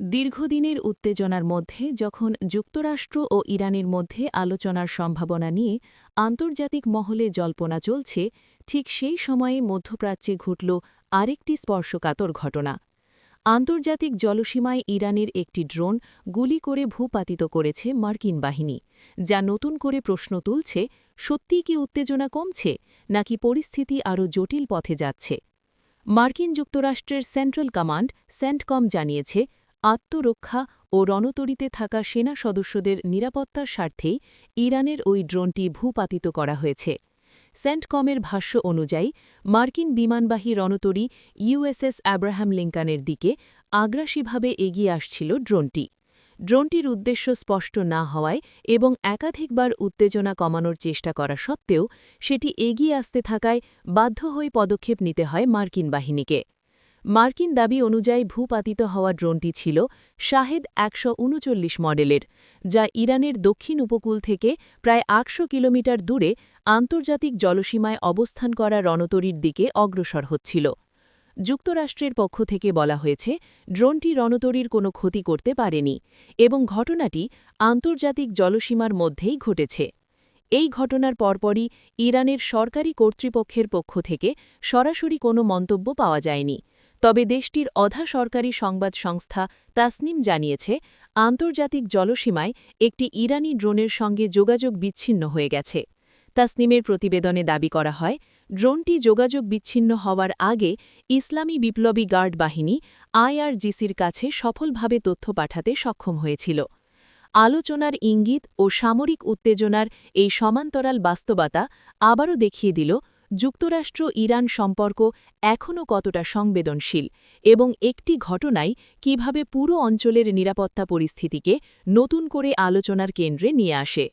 দীর্ঘদিনের উত্তেজনার মধ্যে যখন যুক্তরাষ্ট্র ও ইরানের মধ্যে আলোচনার সম্ভাবনা নিয়ে আন্তর্জাতিক মহলে জল্পনা চলছে, ঠিক সেই সময়ে মধ্যপ্রাচ্যে ঘটল আরেকটি স্পর্শকাতর ঘটনা। আন্তর্জাতিক জলসীমায় ইরানের একটি ড্রোন গুলি করে ভূপাতিত করেছে মার্কিন বাহিনী, যা নতুন করে প্রশ্ন তুলছে, সত্যিই কি উত্তেজনা কমছে, নাকি পরিস্থিতি আরও জটিল পথে যাচ্ছে? মার্কিন যুক্তরাষ্ট্রের সেন্ট্রাল কমান্ড সেন্টকম জানিয়েছে আত্মরক্ষা ও রণতরীতে থাকা সেনা সদস্যদের নিরাপত্তার স্বার্থেই ইরানের ওই ড্রোনটি ভূপাতিত করা হয়েছে। সেন্টকমের ভাষ্য অনুযায়ী, মার্কিন বিমানবাহী রণতরী ইউএসএস অ্যাব্রাহাম লিঙ্কানের দিকে আগ্রাসীভাবে এগিয়ে আসছিল ড্রোনটি। ড্রোনটির উদ্দেশ্য স্পষ্ট না হওয়ায় এবং একাধিকবার উত্তেজনা কমানোর চেষ্টা করা সত্ত্বেও, সেটি এগিয়ে আসতে থাকায় বাধ্য হয়ে পদক্ষেপ নিতে হয় মার্কিন বাহিনীকে। মার্কিন দাবি অনুযায়ী ভূপাতিত হওয়া ড্রোনটি ছিল শাহেদ একশো উনচল্লিশ মডেলের, যা ইরানের দক্ষিণ উপকূল থেকে প্রায় আটশো কিলোমিটার দূরে আন্তর্জাতিক জলসীমায় অবস্থান করা রণতরীর দিকে অগ্রসর হচ্ছিল। যুক্তরাষ্ট্রের পক্ষ থেকে বলা হয়েছে, ড্রোনটি রণতরীর কোনো ক্ষতি করতে পারেনি এবং ঘটনাটি আন্তর্জাতিক জলসীমার মধ্যেই ঘটেছে। এই ঘটনার পরপরই ইরানের সরকারি কর্তৃপক্ষের পক্ষ থেকে সরাসরি কোনো মন্তব্য পাওয়া যায়নি। তবে দেশটির অধা সরকারি সংবাদ সংস্থা তাসনিম জানিয়েছে, আন্তর্জাতিক জলসীমায় একটি ইরানি ড্রোনের সঙ্গে যোগাযোগ বিচ্ছিন্ন হয়ে গেছে। তাসনিমের প্রতিবেদনে দাবি করা হয়, ড্রোনটি যোগাযোগ বিচ্ছিন্ন হওয়ার আগে ইসলামী বিপ্লবী গার্ড বাহিনী আইআরজিসির কাছে সফলভাবে তথ্য পাঠাতে সক্ষম হয়েছিল। আলোচনার ইঙ্গিত ও সামরিক উত্তেজনার এই সমান্তরাল বাস্তবতা আবারও দেখিয়ে দিল যুক্তরাষ্ট্র ইরান সম্পর্ক এখনও কতটা সংবেদনশীল এবং একটি ঘটনাই কীভাবে পুরো অঞ্চলের নিরাপত্তা পরিস্থিতিকে নতুন করে আলোচনার কেন্দ্রে নিয়ে আসে।